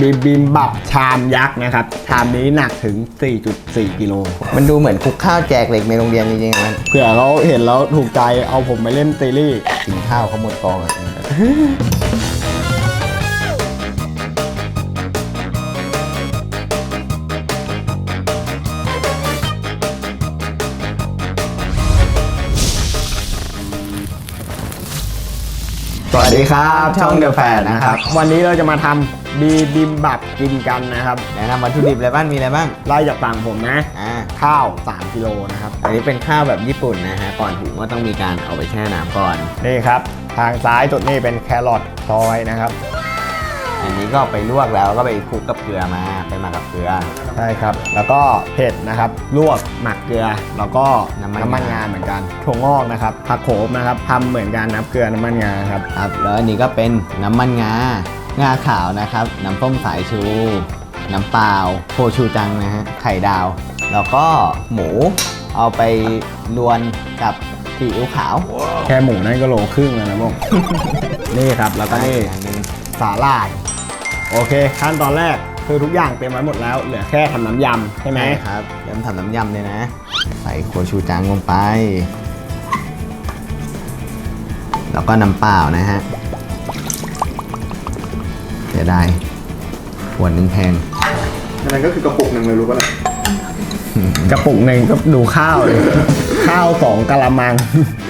บิบิมบับชามยักษ์นะครับ ชามนี้หนักถึง 4.4 กิโล มันดูเหมือนคุกข้าวแจกเหล็กในโรงเรียนจริงๆมันเผื่อเขาเห็นแล้วถูกใจเอาผมไปเล่นซีรีส์กินข้าวเขาหมดกองอะ สวัสดีครับช่องเดอะแฟนนะครับ วันนี้เราจะมาทำบีบิมบับกินกันนะครับแนะนำวัตถุดิบอะไรบ้างมีอะไรบ้างไล่จากฝั่งผมนะอ่าข้าว 3กิโลนะครับอันนี้เป็นข้าวแบบญี่ปุ่นนะฮะก่อนหุงก็ต้องมีการเอาไปแช่น้ำก่อนนี่ครับ ทางซ้ายสุดนี่เป็นแครอทซอยนะครับ อันนี้ก็ไปลวกแล้วก็ไปคลุกกับเกลือมาไปหมักกับเกลือ ใช่ครับ แล้วก็เผ็ดนะครับลวกหมักเกลือ แล้วก็น้ำมัน น้ำมันงาเหมือนกันถั่วงอกนะครับผักโขมนะครับทำเหมือนกันนะครับเกลือน้ำมันงาครับ ครับแล้วอันนี้ก็เป็นน้ำมันงางาขาวนะครับ น้ำส้มสายชู น้ำเปล่าโคชูจังนะฮะไข่ดาว แล้วก็หมูเอาไปรวนกับซีอิ๊วขาวแค่หมูนั่นก็โลครึ่งแล้วนะพวก นี่ครับแล้วก็นี่ อันนึง สาหร่าย โอเค ขั้นตอนแรกคือทุกอย่างเตรียมไว้หมดแล้ว เหลือแค่ทำน้ำยำใช่ไหมครับเริ่มทำน้ำยำเลยนะ ใส่โคชูจังลงไป แล้วก็น้ำเปล่านะฮะเสียดายขวดหนึงแพงอันนั้นก็คือกระปุกหนึ่งเลยรู้ป่ะล่ะกระปุกหนึ่งก็ดูข้าวเลย ข้าวสองกะละมัง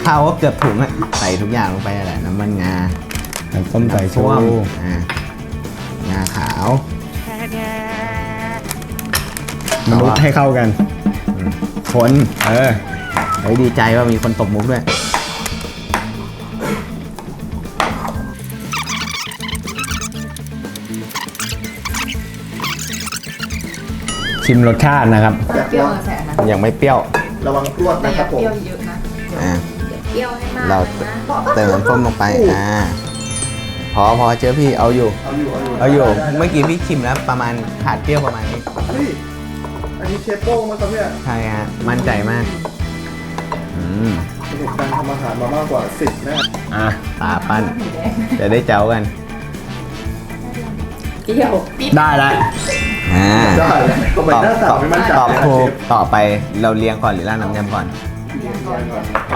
ข้าวก็เกือบถุงอะใส่ทุกอย่างลงไปแหละน้ำมันงาน้ำส้มสายชูวมอ่างาขาวมนุษย์ให้เข้ากัน คน เออเฮ้ยดีใจว่ามีคนตบมุกด้วย ชิมรสชาตินะครับเปรี้ยวแสนนะยังไม่เปรี้ยว ระวังกรวดแต่นะอครัย่าบเปผมรี้ยวเยอะนะอ่า อย่าเปรี้ยวให้มากเราเลยนะ เติมน้ำส้มลงไป อ่าพ อพอเจอพี่เอาอยู่ เอาอยู่เอาอยู่เอาอยู่ เมื่อกี้พี่ชิมแล้วประมาณขาดเปรี้ยวประมาณนี้เฮ้ยอันนี้เชฟโป้งมาครับเนี่ยใช่ฮะมั่นใจมากอืมประสบการณ์ทำอาหารมามากกว่า10แน่อะตาปั้น จะได้เจ้ากัน เปรี้ยวปิ๊บได้แล้วอ่าได้ทำไมหน้าตาไม่มั่นใจตอบนะถูเชกฟต่อไปเราเลี้ยงก่อนหรือราดน้ำยำก่อน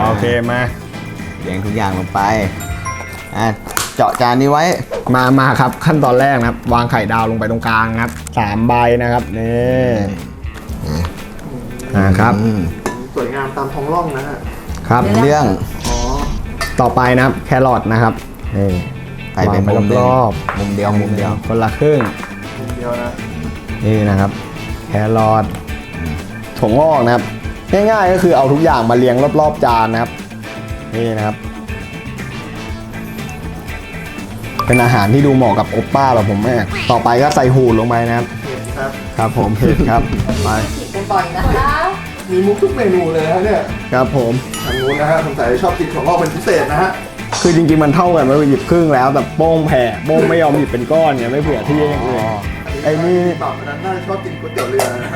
โอเคมาเลี้ยงทุกอย่างลงไป อะ เจาะจานนี้ไว้ มามาครับขั้นตอนแรกนะครับ วางไข่ดาวลงไปตรงกลางครับสามใบนะครับนี่อ่าครับอืมสวยงามตามท้องร่องนะฮะ ครับเรื่องอ๋อ ต่อไปนะครับแครอทนะครับนี่ไปเป็นวางมุมหนึ่งรอบมุมเดียวมุมเดียวคนละครึ่งทีเดียวนะ นี่นะครับ แครอทถั่วงอกนะครับ ง่ายๆก็คือเอาทุกอย่างมาเรียงรอบๆจานนะครับ นี่นะครับ เป็นอาหารที่ดูเหมาะกับโอปป้าแบบผมมากต่อไปก็ใส่หูดลงไปนะครับเห็นครับครับผมเผ็ดครับไปผิดกันบ่อยนะคะมีมุกทุกเมนูเลยนะฮะเนี่ยครับผมทางนู้นนะฮะสงสัยชอบกินของงอกเป็นพิเศษนะฮะคือจริงๆมันเท่ากันว่าหยิบครึ่งแล้วแต่โป้งแผ่โป้งไม่ยอมหยิบเป็นก้อนเนี่ยไม่เผื่อที่อย่างอื่นไอ้นี่แบบนั้นน่าจะชอบกินก๋วยเตี๋ยวเรือนะ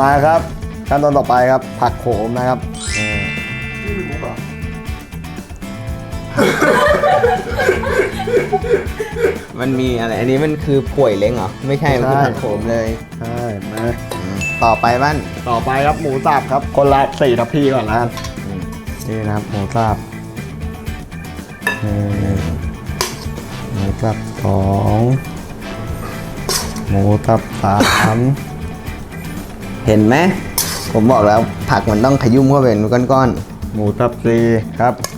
มาครับขั้นตอนต่อไปครับผักโขมนะครับนี่นี่มีมุกเหรอ มันมีอะไร อันนี้มันคือป่วยเล้งเหรอ ไม่ใช่ มันคือผักโขมเลย ใช่มาอืมต่อไปบ้านต่อไปครับหมูสับครับ คนละสี่ทัพพีก่อนนะอืมนี่นะครับหมูสับนี่หมูสับสองหมูสับสามเห็นไหม ผมบอกแล้วผักมันต้องขยุ่มเข้าไปเป็นก้อนหมูสับสี่ครับๆ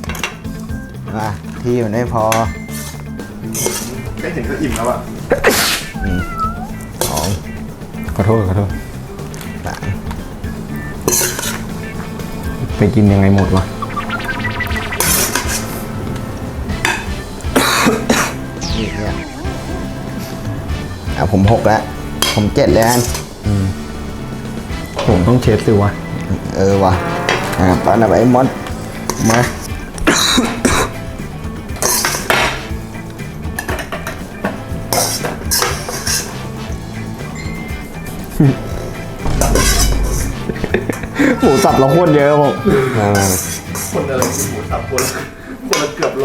อะที่มันไม่พอแค่เห็นก็อิ่มแล้วอะสองขอโทษขอโทษสามไปกินยังไงหมดวะนี่เนี่ยอะผมหกแล้ว ผมเจ็ดแล้วกันผมต้องเช็ดสิวะ เออว่ะอะตอนนั้นไอ้มดมา หมูสับเราโคตรเยอะผมอ่าคนอะไรกินหมูสับคนละคนละเกือบโล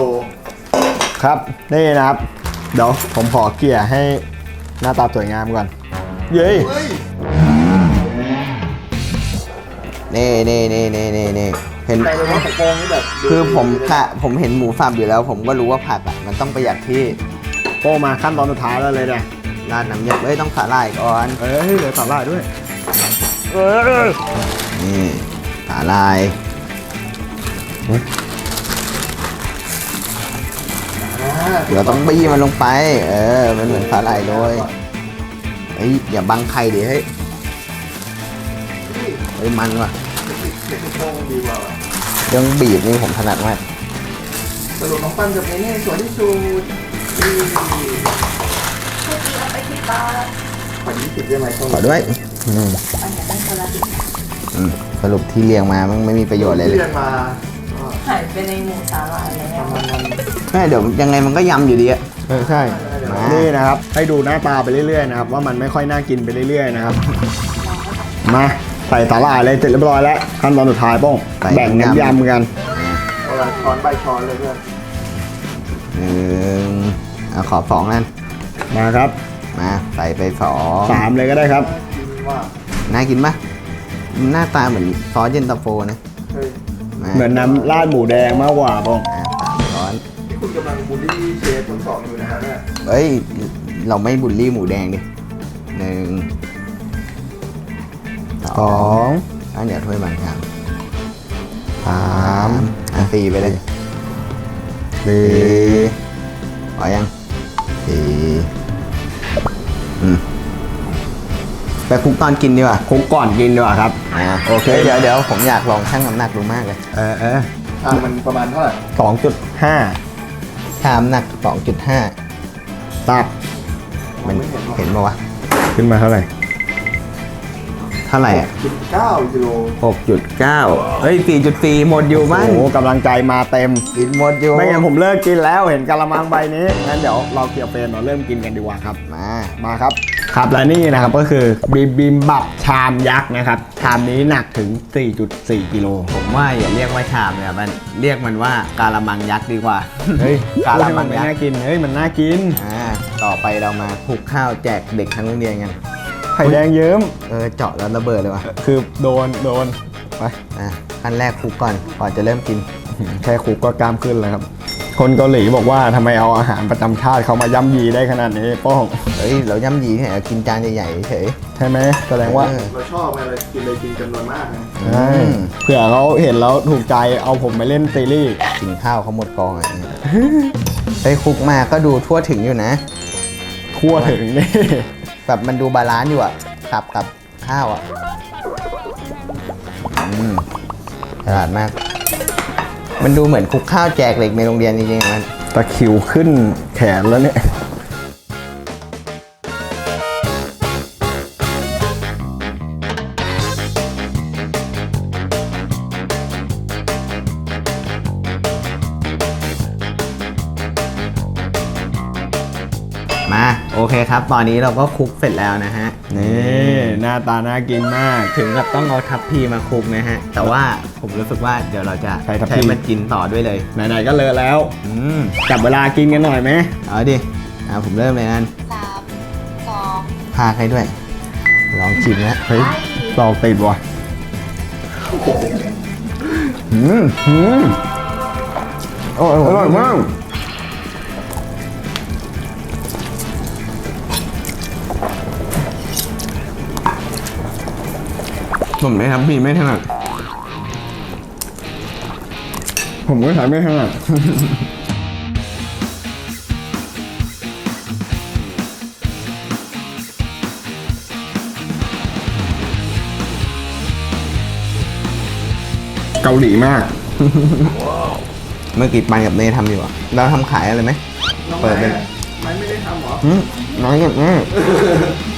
ครับ นี่นะครับ เดี๋ยวผมขอเกลี่ยให้หน้าตาสวยงามก่อน เย้ยเฮ้ย นี่นี่นี่นี่นี่นี่เห็นกลายเป็นว่าของโกงนี่แบบดูคือผมดีเลยค่ะผมเห็นหมูสับอยู่แล้ว ผมก็รู้ว่าผักอะมันต้องประหยัดที่ โป้มาขั้นตอนสุดท้ายแล้วเลยเนี่ย ราดน้ำยำเอ้ยต้องสาหร่ายก่อนเอ้ยเหลือสาหร่ายด้วยเออนี่สาหร่ายอ่าเดี๋ยวต้องบี้มันลงไป เออ มันเหมือนสาหร่ายเลยเฮ้ยอย่าบังไข่ดิเฮ้ยเฮ้ยมันว่ะเทคนิคโกงดีกว่าว่ะเรื่องบีบนี่ผมถนัดมากสรุปน้องปั้นกับเนเน่สวยที่สุด ขอยี่สิบได้ไหมโชขอด้วยอืมอันนี้ได้คนละสิบอืมสรุปที่เรียงมามันไม่มีประโยชน์เลยเลยเรียนมาก็หายไปในหมู่สาหร่ายแล้วประมาณนั้นแม่เดี๋ยวยังไงมันก็ยำอยู่ดีอะ เออใช่ มา นี่นะครับ ให้ดูหน้าตาไปเรื่อยๆนะครับ ว่ามันไม่ค่อยน่ากินไปเรื่อยๆนะครับ มาใส่สาหร่ายเลยเสร็จเรียบร้อยแล้วขั้นตอนสุดท้ายโป้งแบ่งน้ำยำกัน เอาละช้อนใบช้อนเลยเพื่อนหนึ่งเอาขอสองนั่น มาครับมาใส่ไปสองสามเลยก็ได้ครับกินว่าน่ากินปะหน้าตาเหมือนซอสเย็นตาโฟนะเฮ้ยมาเหมือนน้ำราดหมูแดงมากกว่าโป้งอะสามช้อนที่คุณกำลังบูลลี่เชฟคนสองอยู่นะฮะเนี่ยเอ้ย เราไม่บุลลี่หมูแดงดิหนึ่งสองอันเดี๋ยวถ้วยบางอย่างสามอะสี่ไปเลยสี่พอยัง ไปคลุกตอนกินดีกว่าคลุกก่อนกินดีกว่าครับอ่าโอเคเดี๋ยวเดี๋ยวผมอยากลองชั่งน้ำหนักดูมากเลยเออเอออะมันประมาณเท่าไหร่สองจุดห้าชามหนัก2.5ตับมันไม่เห็นหรอกเห็นปะวะขึ้นมาเท่าไหร่ เท่าไหร่อะจุดเก้ากิโล6.9เฮ้ย4.4หมดอยู่มั้งโอ้โหกำลังใจมาเต็ม กินหมดอยู่ไม่งั้นผมเลิกกินแล้วเห็นกะละมังใบนี้งั้นเดี๋ยวเราเกี่ยวเฟรนเราเริ่มกินกันดีกว่าครับ มา มาครับ ครับและนี่นะครับก็คือบิบิมบับชามยักษ์นะครับ ชามนี้หนักถึง 4.4 กิโลผมว่าอย่าเรียกว่าชามเลยอะมันเรียกมันว่าการละมังยักษ์ดีกว่า เฮ้ยกาละมังไม่ยักน่าษ์กินเฮ้ยมันน่ากินอ่าต่อไปเรามาคลุกข้าวแจกเด็กทั้งโรงเรียนกันไข่แดงเยิ้มเออเจาะแล้วระเบิดเลยว่ะคือโดนโดนไปอะขั้นแรกคลุกก่อนก่อนจะเริ่มกินแค่คุกก็กล้ามขึ้นแล้วครับ คนเกาหลีบอกว่าทำไมเอาอาหารประจำชาติเขามาย่ำยีได้ขนาดนี้โป้องเฮ้ยเราย่ำยีที่ไหนเรากินจานใหญ่ๆเฉยใช่ไหมแสดงว่า เออเราชอบไงเรากินเลยกินจำนวนมากนะใช่เผื่อเขาเห็นแล้วถูกใจเอาผมไปเล่นซีรีส์กินข้าวเขาหมดกองอะเฮ้ยคลุกมาก็ดูทั่วถึงอยู่นะ ทั่วถึงนี่ แบบมันดูบาลานซ์อยู่อะกับกับข้าวอะอืมฉลาดมาก มันดูเหมือนคลุกข้าวแจกเหล็กในโรงเรียนจริงๆมันตะคริวขึ้นแขนแล้วเนี่ย โอเคครับ ตอนนี้เราก็คลุกเสร็จแล้วนะฮะนี่หน้าตาน่ากินมาก ถึงกับต้องเอาทัพพีมาคลุกนะฮะ แต่ว่าผมรู้สึกว่าเดี๋ยวเราจะใช้ทัพพี มันกินต่อด้วยเลย ไหนๆก็เลอะแล้วอืมจับเวลากินกันหน่อยไหมเอาดิอ่าผมเริ่มเลยนั่นสามสองพากให้ด้วย ลองชิมนะเฮ้ยตอกติดว่ะอืมอืมโอ้อร่อยมาก ผมไม่ทำพีไม่ถนัดผมก็ใช้ไม่ถนัดเกาหลีมาก เมื่อกี้ปันกับเนยทำอยู่อะเราทำขายอะไรไหมน้องเปิดเป็น ไม้ไม่ได้ทำเหรออืมน้อยมากๆ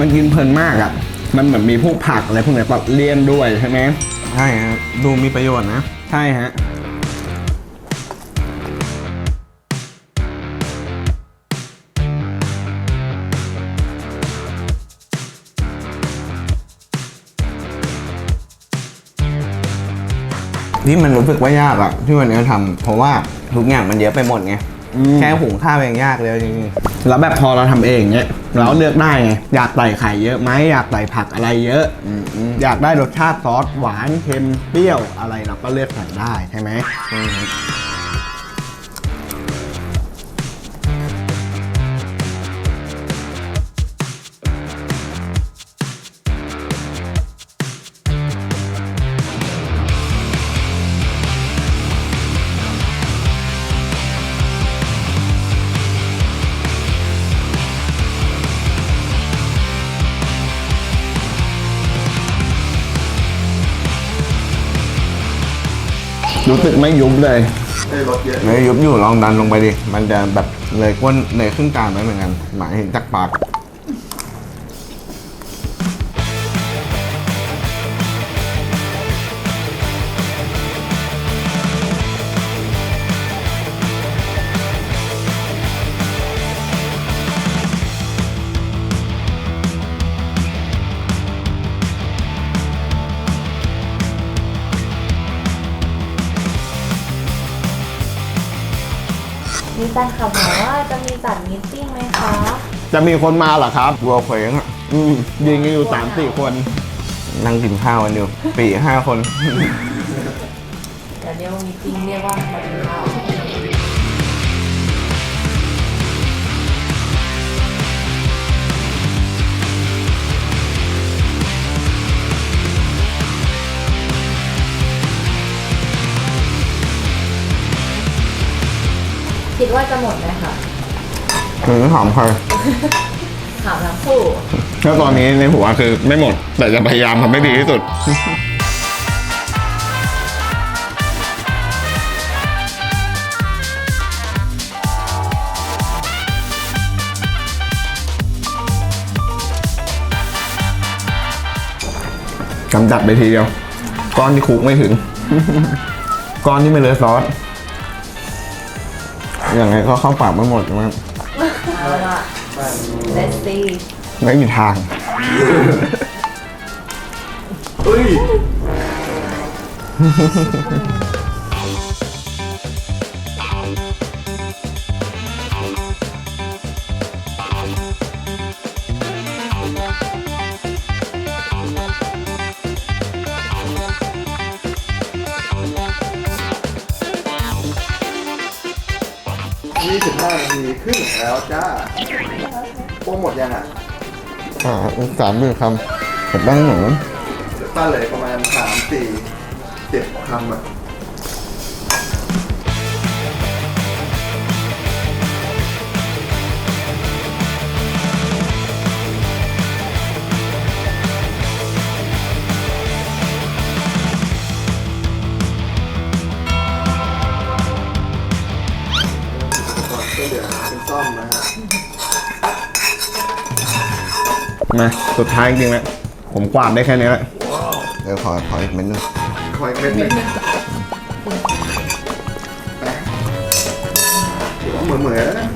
มันกินเพลินมากอะ มันเหมือนมีพวกผักอะไรพวกนี้ปรับเลี่ยนด้วยใช่ไหมใช่ฮะดูมีประโยชน์นะ ใช่ฮะที่มันรู้สึกว่ายากอะที่วันนี้ทำเพราะว่าทุกอย่างมันเยอะไปหมดไง แค่หุงข้าวเองยากเลยจริงๆแล้วแบบพอเราทำเองเนี่ย เราเลือกได้ไงอยากใส่ไข่เยอะไหมอยากใส่ผักอะไรเยอะออยากได้รสชาติซอสหวานเค็มเปรี้ยวอะไรเราก็เลือกใส่ได้ใช่ไหม รู้สึกไม่ยุบเลยได้รสเยอะไม่ยุบอยู่ลองดันลงไปดิ มันจะแบบเลยก้นเลยครึ่งกลางไปเหมือนกัน หมายถึงจากปาก มีแฟนคลับถามว่าจะมีจัดมีตติ้งไหมคะจะมีคนมาเหรอครับวัวเขวงอะอืมยิงกันอยู่สามสี่คน นั่งกินข้าวกันอยู่ปีห้าคน เดี๋ยวเรียกว่ามีตติ้งเรียกว่ามาดูข้าว คิดว่าจะหมดไหมคะถึงหอมใครถามทั้งคู่ก็ตอนนี้ในหัวคือไม่หมด แต่จะพยายามทำให้ดีที่สุด กำจัดไปทีเดียว ก้อนที่คลุกไม่ถึง ก้อนที่ไม่เลอะซอสอ ย่างไรก็เข้าปากไม่หมดมันเอาละเลสซี่ไม่มีทาง เฮ้ย ยี่สิบห้านาทีครึ่งแล้วจ้าโปรหมดยังอะอ่าสามมือคำแต่บ้างหนูป้าเหลยประมาณสามสี่เจ็ดคำอะ มาสุดท้ายจริงๆแล้วผมกวาดได้แค่นี้แหละเดี๋ยวขอขออีกเม็ดนึงคอยเม็ดหนึ่งถือว่าเหมือนเหมือนแล้วนะ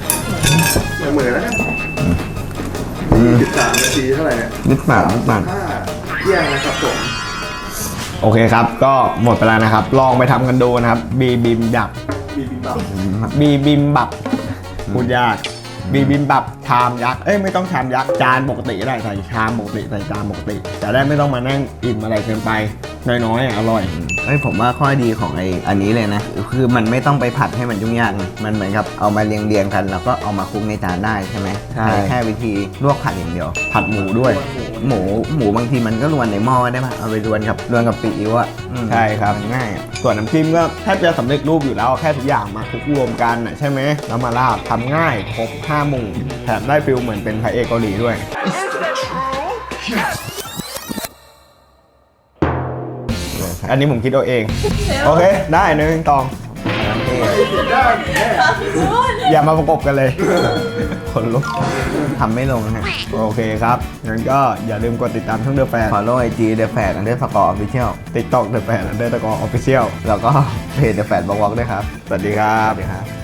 เหมือนเหมือนแล้วนะสิบสามนาทีเท่าไหร่เนี่ยนิดปากนิดปากห้าเที่ยงนะครับผม โอเคครับ ก็หมดไปแล้วนะครับ ลองไปทำกันดูนะครับ บีบิมดับ มีบิมบับ บีบิมบับพูดยาก บีบิมบับชามยักษ์เอ้ยไม่ต้องชามยักษ์จานปกติก็ได้ใส่ชามปกติใส่จานปกติจะได้ไม่ต้องมานั่งอิ่มอะไรเกินไปน้อยๆอะอร่อยเอ้ยผมว่าข้อดีของไอ้อันนี้เลยนะ คือมันไม่ต้องไปผัดให้มันยุ่งยากนะมันเหมือนกับเอามาเรียงเรียงๆกัน แล้วก็เอามาคลุกในจานได้ใช่ไหมใช่แค่วิธีลวกผัดอย่างเดียว ผัดหมูด้วย หมูหมูบางทีมันก็รวนในหม้อได้ป่ะเอาไปรวนกับรวนกับซีอิ๊วอะอืมใช่ครับ ง่ายอะส่วนน้ำจิ้มก็แทบจะสำเร็จรูปอยู่แล้วแค่ทุกอย่างมาคลุกรวมกันน่ะใช่ไหมแล้วมาราดทำง่ายครบห้าหมู่แถมได้ฟิลเหมือนเป็นพระเอกเกาหลีด้วย อันนี้ผมคิดเอาเอง โอเค ได้หนึ่งตอง อย่ามาประกบกันเลยคนลุกทำไม่ลงนะฮะโอเคครับ งั้นก็อย่าลืมกดติดตามช่องเดอะแฟน follow IG The Fat Underscore Official ติ๊กต็อกเดอะแฟนเดอร์ตะกอออฟฟิเชียลแล้วก็เพจ The Fat Walk Walk ด้วยครับ สวัสดีครับ สวัสดีครับ